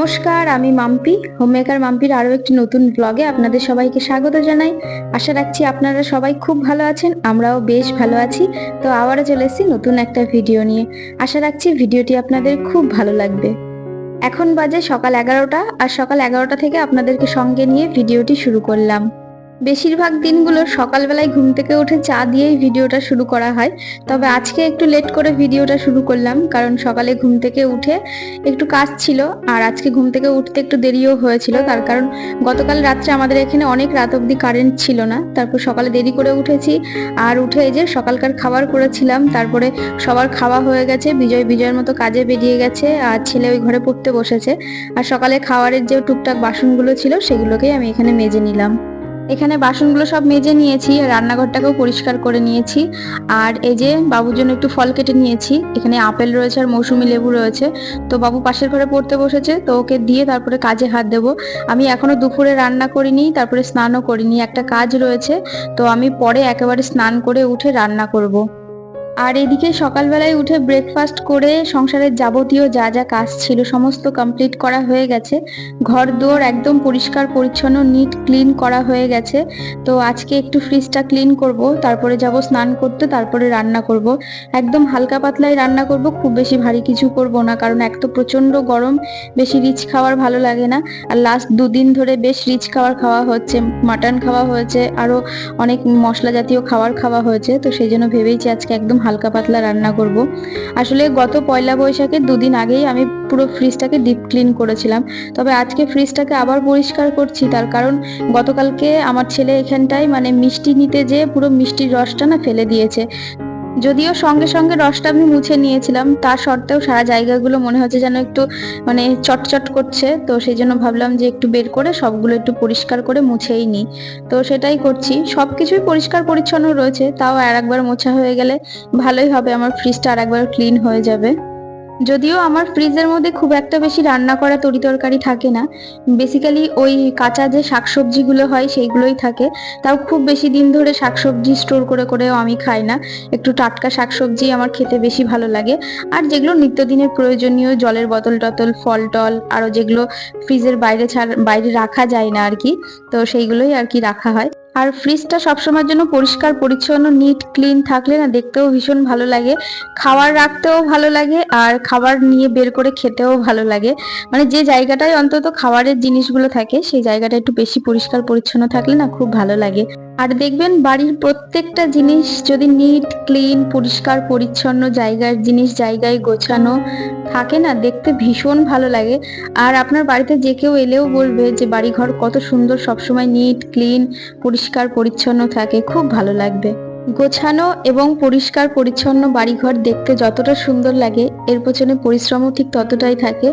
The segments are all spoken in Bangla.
নমস্কার, আমি মাম্পি। হোম মেকার মাম্পির আরও একটি নতুন ব্লগে আপনাদের সবাইকে স্বাগত জানাই। আশা রাখছি আপনারা সবাই খুব ভালো আছেন, আমরাও বেশ ভালো আছি। তো আবারও চলে এসেছি নতুন একটা ভিডিও নিয়ে। আশা রাখছি ভিডিওটি আপনাদের খুব ভালো লাগবে। এখন বাজে সকাল এগারোটা, আর সকাল এগারোটা থেকে আপনাদেরকে সঙ্গে নিয়ে ভিডিওটি শুরু করলাম। বেশিরভাগ দিনগুলো সকালবেলায় ঘুম থেকে উঠে চা দিয়েই ভিডিওটা শুরু করা হয়। তবে আজকে একটু লেট করে ভিডিওটা শুরু করলাম, কারণ সকালে ঘুম থেকে উঠে একটু কাজ ছিল, আর আজকে ঘুম থেকে উঠতে একটু দেরিও হয়েছিল, তার কারণ গতকাল রাত্রে আমাদের এখানে অনেক রাত অবধি কারেন্ট ছিল না। তারপর সকালে দেরি করে উঠেছি, আর উঠে এই যে সকালকার খাবার করেছিলাম, তারপরে সবার খাওয়া হয়ে গেছে, বিজয়, বিজয়ের মতো কাজে বেরিয়ে গেছে, আর ছেলে ওই ঘরে পড়তে বসেছে। আর সকালে খাওয়ারের যে টুকটাক বাসনগুলো ছিল, সেগুলোকেই আমি এখানে মেজে নিলাম। এখানে বাসনগুলো সব মেজে নিয়েছি, রান্নাঘরটাকেও পরিষ্কার করে নিয়েছি। আর এই যে বাবুর জন্য একটু ফল কেটে নিয়েছি, এখানে আপেল রয়েছে আর মৌসুমি লেবু রয়েছে। তো বাবু পাশের ঘরে পড়তে বসেছে, তো ওকে দিয়ে তারপরে কাজে হাত দেব। আমি এখনও দুপুরে রান্না করিনি, তারপরে স্নানও করিনি, একটা কাজ রয়েছে। তো আমি পরে একেবারে স্নান করে উঠে রান্না করব। আর এদিকে সকালবেলায় উঠে ব্রেকফাস্ট করে সংসারের যাবতীয় যা যা কাজ ছিল সমস্ত কমপ্লিট করা হয়ে গেছে। ঘর দুয়ার একদম পরিষ্কার, পরিচ্ছন্ন নিট ক্লিন করা হয়ে গেছে। তো আজকে একটু ফ্রিজটা ক্লিন করব, তারপরে যাব স্নান করতে, তারপরে রান্না করব। একদম হালকা পাতলাই রান্না করব, খুব বেশি ভারী কিছু করব না, কারণ এক তো প্রচণ্ড গরম, বেশি রিচ খাবার ভালো লাগে না। আর লাস্ট দুদিন ধরে বেশ রিচ খাবার খাওয়া হচ্ছে মাটন খাওয়া হয়েছে, আরও অনেক মশলা জাতীয় খাবার খাওয়া হয়েছে, তো সেই জন্য ভেবেইছি আজকে একদম হালকা পাতলা রান্না করব। আসলে গত পয়লা বৈশাখে দুদিন আগেই আমি পুরো ফ্রিজটাকে ডিপ ক্লিন করেছিলাম। তবে আজকে ফ্রিজটাকে আবার পরিষ্কার করছি, তার কারণ গতকালকে আমার ছেলে এখানটায় মানে মিষ্টি নিতে যেয়ে পুরো মিষ্টির রসটা না ফেলে দিয়েছে। যদিও সঙ্গে সঙ্গে রসটা আমি মুছে নিয়েছিলাম, তার সত্ত্বেও সারা জায়গাগুলো মনে হচ্ছে যেন একটু মানে চটচট করছে, তো সেই জন্য ভাবলাম যে একটু বের করে সবগুলো একটু পরিষ্কার করে মুছেই নিই। তো সেটাই করছি। সব কিছুই পরিষ্কার পরিচ্ছন্ন রয়েছে, তাও আর একবার মোছা হয়ে গেলে ভালোই হবে, আমার ফ্রিজটা আর একবার ক্লিন হয়ে যাবে। যদিও আমার ফ্রিজের মধ্যে খুব একটা বেশি রান্না করা তরি তরকারি থাকে না। বেসিক্যালি ওই কাঁচা যে শাকসবজিগুলো হয় সেইগুলোই থাকে। তাও খুব বেশি দিন ধরে শাকসবজি স্টোর করে, করেও আমি খাই না। একটু টাটকা শাকসবজি আমার খেতে বেশি ভালো লাগে। আর যেগুলো নিত্যদিনের প্রয়োজনীয়, জলের বোতল টতল, ফল টল, আরও যেগুলো ফ্রিজের বাইরে ছাড়, বাইরে রাখা যায় না আর কি, তো সেইগুলোই আর কি রাখা হয়। আর ফ্রিজটা সবসময়ের জন্য পরিষ্কার, পরিচ্ছন্ন নিট ক্লিন থাকলে না দেখতেও ভীষণ ভালো লাগে। খাবার রাখতেও ভালো লাগে আর খাবার নিয়ে বের করে খেতেও ভালো লাগে। মানে যে জায়গাটায় অন্তত খাবারের জিনিসগুলো থাকে, সেই জায়গাটা একটু বেশি পরিষ্কার, পরিচ্ছন্ন থাকলে না খুব ভালো লাগে। আর দেখবেন বাড়ির প্রত্যেকটা জিনিস যদি নিট ক্লিন পরিষ্কার, পরিচ্ছন্ন জায়গার জিনিস জায়গায় গোছানো থাকে না, দেখতে ভীষণ ভালো লাগে। আর আপনার বাড়িতে যে কেউ এলেও বলবে যে বাড়িঘর কত সুন্দর, সবসময় নিট ক্লিন পরিষ্কার, পরিচ্ছন্ন থাকে, খুব ভালো লাগবে। গোছানো এবং পরিষ্কার পরিচ্ছন্ন বাড়িঘর দেখতে যতটা সুন্দর লাগে, এর পেছনে পরিশ্রমও ঠিক ততটাই থাকে,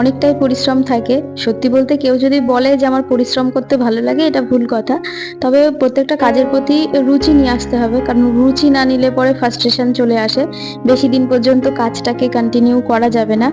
অনেকটাই পরিশ্রম থাকে। সত্যি বলতে কেউ যদি বলে যে আমার পরিশ্রম করতে ভালো লাগে, এটা ভুল কথা। তবে প্রত্যেকটা কাজের প্রতি রুচি নিয়ে আসতে হবে, কারণ রুচি না নিলে পরে ফার্স্ট্রেশন চলে আসে। বেশি দিন পর্যন্ত কাজটাকে কন্টিনিউ করা যাবে না।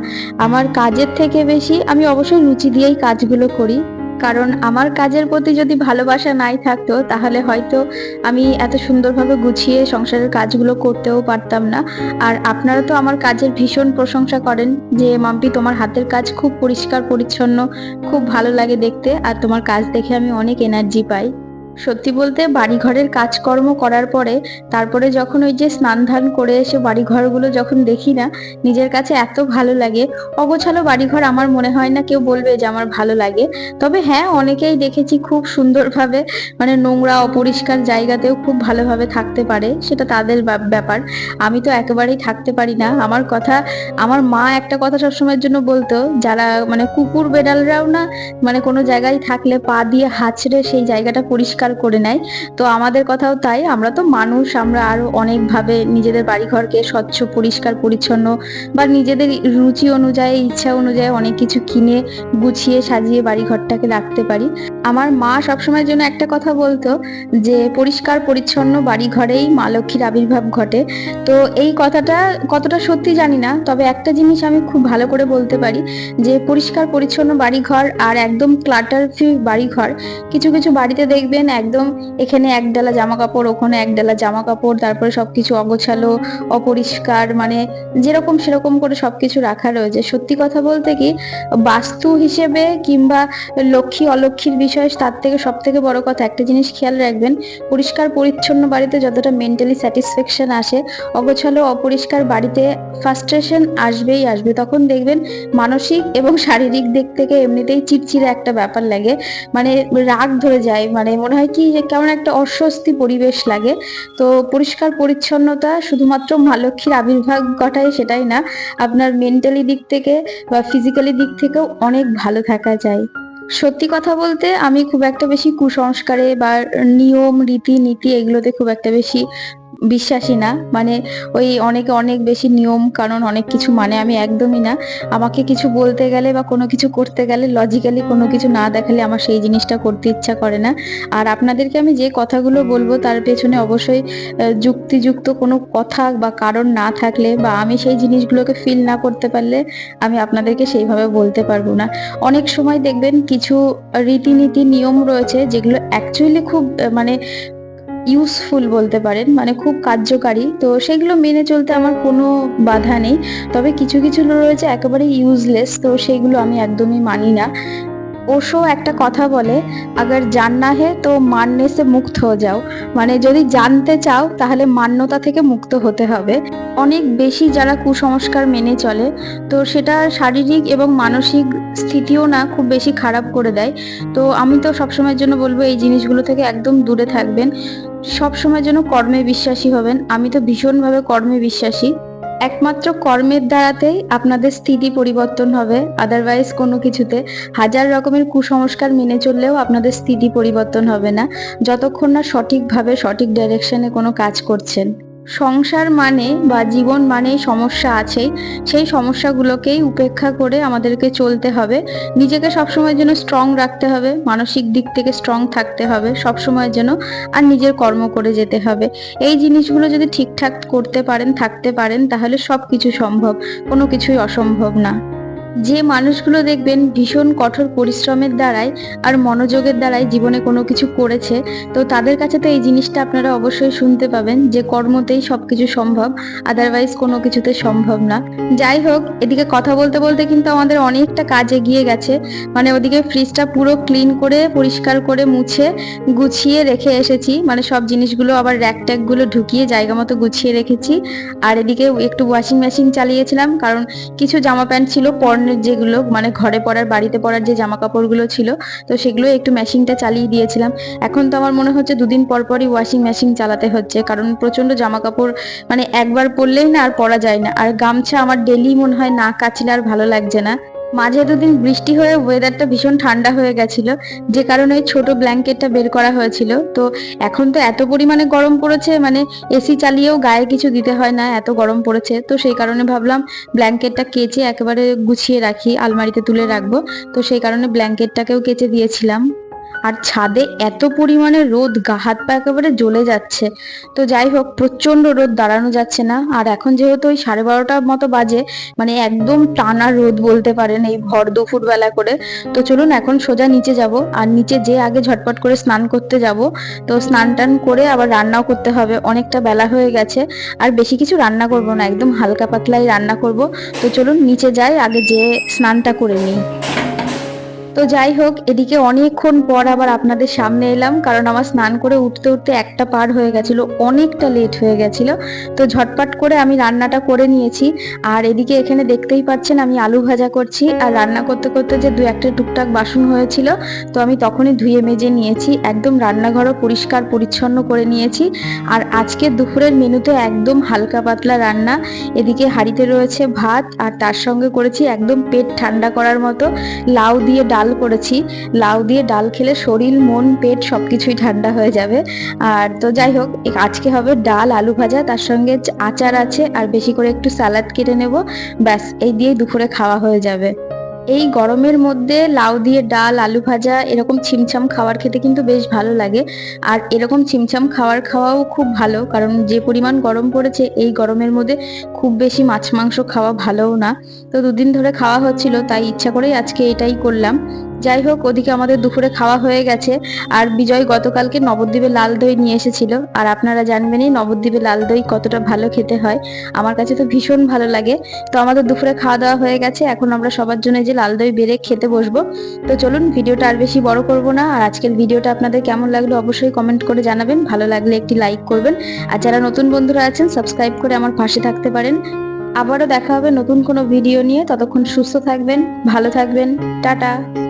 আমার কাজের থেকে বেশি আমি অবশ্যই রুচি দিয়েই কাজগুলো করি। কারণ আমার কাজের প্রতি যদি ভালোবাসা নাই থাকতো, তাহলে হয়তো আমি এত সুন্দরভাবে গুছিয়ে সংসারের কাজগুলো করতেও পারতাম না। আর আপনারা তো আমার কাজের ভীষণ প্রশংসা করেন যে, মাম্পি, তোমার হাতের কাজ খুব পরিষ্কার, পরিচ্ছন্ন, খুব ভালো লাগে দেখতে, আর তোমার কাজ দেখে আমি অনেক এনার্জি পাই। সত্যি বলতে বাড়িঘরের কাজকর্ম করার পরে, তারপরে যখন ওই যে স্নান ধান করে এসে বাড়িঘরগুলো যখন দেখি না, নিজের কাছে এত ভালো লাগে। অগোছালো বাড়িঘর আমার মনে হয় না কেউ বলবে যে আমার ভালো লাগে। তবে হ্যাঁ অনেকেই দেখেছি খুব সুন্দরভাবে মানে নোংরা, অপরিষ্কার জায়গাতেও খুব ভালোভাবে থাকতে পারে, সেটা তাদের ব্যাপ- ব্যাপার। আমি তো একেবারেই থাকতে পারি না। আমার কথা, আমার মা একটা কথা সবসময়ের জন্য বলতো, যারা মানে কুকুর বেড়ালরাও না মানে কোনো জায়গায় থাকলে পা দিয়ে হাঁচড়ে সেই জায়গাটা পরিষ্কার করে নেয়। তো আমাদের কথাও তাই। আমরা তো মানুষ, আমরা আরও অনেকভাবে নিজেদের বাড়িঘরকে স্বচ্ছ, পরিষ্কার, পরিচ্ছন্ন বা নিজেদের রুচি অনুযায়ী, ইচ্ছা অনুযায়ী অনেক কিছু কিনে, গুছিয়ে, সাজিয়ে বাড়িঘরটাকে রাখতে পারি। আমার মা সবসময়ের জন্য একটা কথা বলতো যে, পরিষ্কার, পরিচ্ছন্ন বাড়ি ঘরেই মা লক্ষ্মীর আবির্ভাব ঘটে। তো এই কথাটা কতটা সত্যি জানি না, তবে একটা জিনিস আমি খুব ভালো করে বলতে পারি যে, পরিষ্কার, পরিচ্ছন্ন বাড়িঘর আর একদম ক্লাটার ফ্রি বাড়িঘর। কিছু কিছু বাড়িতে দেখবেন একদম এখানে এক ডালা জামা কাপড় ওখানে এক ডালা জামা কাপড় তারপরে সবকিছু অগোছালো, অপরিষ্কার মানে যেরকম সেরকম করে সবকিছু রাখা রয়েছে। সত্যি কথা বলতে কি, বাস্তু হিসেবে কিংবা লক্ষ্মী অলক্ষ্মীর বিষয় তার থেকে সব থেকে বড় কথা একটা জিনিস খেয়াল রাখবেন, পরিষ্কার পরিচ্ছন্ন বাড়িতে যতটা মেন্টালি স্যাটিসফ্যাকশন আসে, অগোছালো, অপরিষ্কার বাড়িতে ফার্স্ট্রেশন আসবেই আসবে। তখন দেখবেন মানসিক এবং শারীরিক দিক থেকে এমনিতেই চিড়চিড়ে একটা ব্যাপার লাগে মানে রাগ ধরে যায় মানে মনে হয় কি যে কেমন একটা অস্বস্তি পরিবেশ লাগে। তো পরিষ্কার পরিচ্ছন্নতা শুধুমাত্র মা লক্ষ্মীর আবির্ভাব ঘটায় সেটাই না, আপনার মেন্টালি দিক থেকে বা ফিজিক্যালি দিক থেকেও অনেক ভালো থাকা যায়। সত্যি কথা বলতে আমি খুব একটা বেশি কুসংস্কারে বা নিয়ম রীতি নীতি এগুলোতে খুব একটা বেশি বিশ্বাসী না। মানে ওই অনেকে অনেক বেশি নিয়ম কারণ অনেক কিছু মানে আমি একদমই না। আমাকে কিছু বলতে গেলে বা কোনো কিছু করতে গেলে লজিক্যালি কোনো কিছু না দেখালে আমার সেই জিনিসটা করতে ইচ্ছা করে না। আর আপনাদেরকে আমি যে কথাগুলো বলব তার পেছনে অবশ্যই যুক্তিযুক্ত কোনো কথা বা কারণ না থাকলে বা আমি সেই জিনিসগুলোকে ফিল না করতে পারলে আমি আপনাদেরকে সেইভাবে বলতে পারব না। অনেক সময় দেখবেন কিছু রীতিনীতি নিয়ম রয়েছে যেগুলো অ্যাকচুয়ালি খুব মানে ইউজফুল বলতে পারেন মানে খুব কার্যকারী। তো সেগুলো মেনে চলতে আমার কোনো বাধা নেই। তবে কিছু কিছু রয়েছে একেবারে ইউজলেস তো সেগুলো আমি একদমই মানি না। ওশো একটা কথা বলে, আগার জাননা হে তো মাননে সে মুক্ত হয়ে যাও। মানে যদি জানতে চাও, তাহলে মান্যতা থেকে মুক্ত হতে হবে। অনেক বেশি যারা কুসংস্কার মেনে চলে, তো সেটা শারীরিক এবং মানসিক স্থিতিও না খুব বেশি খারাপ করে দেয়। তো আমি তো সবসময়ের জন্য বলব, এই জিনিসগুলো থেকে একদম দূরে থাকবেন। সবসময়ের যেন কর্মে বিশ্বাসী হবেন। আমি তো ভীষণভাবে কর্মে বিশ্বাসী। একমাত্র কর্মের দ্বারাতেই আপনাদের স্থিতি পরিবর্তন হবে। আদারওয়াইজ কোনো কিছুতে হাজার রকমের কুসংস্কার মেনে চললেও আপনাদের স্থিতি পরিবর্তন হবে না। যতক্ষণ না সঠিকভাবে, সঠিক ডাইরেকশনে কোনো কাজ করছেন। সংসার মানে বা জীবন মানে সমস্যা আছে, সেই সমস্যাগুলোকেই উপেক্ষা করে আমাদেরকে চলতে হবে। নিজেকে সবসময়ের জন্য স্ট্রং রাখতে হবে, মানসিক দিক থেকে স্ট্রং থাকতে হবে সবসময়ের জন্য আর নিজের কর্ম করে যেতে হবে। এই জিনিসগুলো যদি ঠিকঠাক করতে পারেন, থাকতে পারেন, তাহলে সব কিছু সম্ভব, কোনো কিছুই অসম্ভব না। যে মানুষগুলো দেখবেন ভীষণ কঠোর পরিশ্রমের দ্বারাই আর মনোযোগের দ্বারাই জীবনে কোনো কিছু করেছে, তো তাদের কাছে তো এই জিনিসটা আপনারা অবশ্যই শুনতে পাবেন যে কর্মতেই সবকিছু সম্ভব আদারওয়াইজ কোনো কিছুতে সম্ভব না। যাই হোক, এদিকে কথা বলতে বলতে কিন্তু আমাদের অনেকটা কাজ এগিয়ে গেছে। মানে ওদিকে ফ্রিজটা পুরো ক্লিন করে, পরিষ্কার করে মুছে, গুছিয়ে রেখে এসেছি। মানে সব জিনিসগুলো আবার র্যাক ট্যাকগুলো ঢুকিয়ে জায়গা মতো গুছিয়ে রেখেছি। আর এদিকে একটু ওয়াশিং মেশিন চালিয়েছিলাম, কারণ কিছু জামা প্যান্ট ছিল পর্নের যেগুলো মানে ঘরে পরার, বাড়িতে পরার যে জামা কাপড়গুলো ছিল, তো সেগুলো একটু মেশিনটা চালিয়ে দিয়েছিলাম। এখন তো আমার মনে হচ্ছে দুদিন পর পরই ওয়াশিং মেশিন চালাতে হচ্ছে, কারণ প্রচণ্ড জামা কাপড় মানে একবার পরলেই না আর পরা যায় না। আর গামছা আমার ডেলি মনে হয় না কাচলে আর ভালো লাগছে না। মাঝে দুদিন বৃষ্টি হয়ে ওয়েদারটা ভীষণ ঠান্ডা হয়ে গেছিল, যে কারণে ছোট ব্ল্যাঙ্কেটটা বের করা হয়েছিল। তো এখন তো এত পরিমাণে গরম পড়েছে মানে এসি চালিয়েও গায়ে কিছু দিতে হয় না, এত গরম পড়েছে। তো সেই কারণে ভাবলাম ব্ল্যাঙ্কেটটা কেচে একেবারে গুছিয়ে রাখি, আলমারিতে তুলে রাখব। তো সেই কারণে ব্ল্যাঙ্কেটটাকেও কেচে দিয়েছিলাম। আর ছাদে এত পরিমাণে রোদ, গা হাত পা একেবারে জ্বলে যাচ্ছে। তো যাই হোক প্রচণ্ড রোদ, দাঁড়ানো যাচ্ছে না। আর এখন যেহেতু ওই সাড়ে বারোটার মতো বাজে মানে একদম টানা রোদ বলতে পারেন এই ভর দুপুর বেলা করে। তো চলুন এখন সোজা নিচে যাব, আর নিচে যে আগে ঝটপট করে স্নান করতে যাব। তো স্নান টান করে আবার রান্নাও করতে হবে, অনেকটা বেলা হয়ে গেছে। আর বেশি কিছু রান্না করব না, একদম হালকা পাতলাই রান্না করব। তো চলুন নিচে যাই, আগে যে স্নানটা করে নিই। তো যাই হোক, এদিকে অনেকক্ষণ পর আবার আপনাদের সামনে এলাম, কারণ আমার স্নান করে উঠতে উঠতে একটা পার হয়ে গেছিল, অনেকটা লেট হয়ে গেছিল। তো ঝটপট করে আমি রান্নাটা করে নিয়েছি। আর এদিকে এখানে দেখতেই পাচ্ছেন, আমি আলু ভাজা করছি। আর রান্না করতে করতে যে দু একটা টুকটাক বাসন হয়েছিল, তো আমি তখনই ধুয়ে মেজে নিয়েছি। একদম রান্নাঘরও পরিষ্কার পরিচ্ছন্ন করে নিয়েছি। আর আজকে দুপুরের মেনুতে একদম হালকা পাতলা রান্না। এদিকে হাঁড়িতে রয়েছে ভাত, আর তার সঙ্গে করেছি একদম পেট ঠান্ডা করার মতো। লাউ দিয়ে ডাল করেছি, লাউ দিয়ে ডাল খেলে শরীর, মন, পেট সবকিছুই ঠান্ডা হয়ে যাবে। আর তো যাই হোক আজকে হবে ডাল আলু ভাজা, তার সঙ্গে আচার আছে, আর বেশি করে একটু স্যালাড কেটে নেব, ব্যাস, এই দিয়েই দুপুরে খাওয়া হয়ে যাবে। এই গরমের মধ্যে লাউ দিয়ে ডাল, আলু ভাজা, এরকম ছিমছাম খাওয়ার খেতে কিন্তু বেশ ভালো লাগে। আর এরকম ছিমছাম খাওয়ার খাওয়াও খুব ভালো, কারণ যে পরিমাণ গরম পড়েছে, এই গরমের মধ্যে খুব বেশি মাছ মাংস খাওয়া ভালোও না। তো দুদিন ধরে খাওয়া হচ্ছিল, তাই ইচ্ছা করেই আজকে এটাই করলাম। যাই হোক, ওদিকে আমাদের দুপুরে খাওয়া হয়ে গেছে। আর বিজয় গতকালকে নবদ্বীপে লাল দই নিয়ে এসেছিল। আর আপনারা জানবেনই নবদ্বীপে লাল দই কতটা ভালো খেতে হয়। আমার কাছে তো ভীষণ ভালো লাগে। তো আমাদের দুপুরে খাওয়া দাওয়া হয়ে গেছে। এখন আমরা সবার জন্য যে লাল দই বেড়ে খেতে বসবো। তো চলুন, ভিডিওটা আর বেশি বড় করব না। আর আজকের ভিডিওটা আপনাদের কেমন লাগল অবশ্যই কমেন্ট করে জানাবেন। ভালো লাগলে একটি লাইক করবেন। আর যারা নতুন বন্ধুরা আছেন, সাবস্ক্রাইব করে আমার পাশে থাকতে পারেন। আবারও দেখা হবে নতুন কোনো ভিডিও নিয়ে। ততক্ষণ সুস্থ থাকবেন, ভালো থাকবেন। টাটা।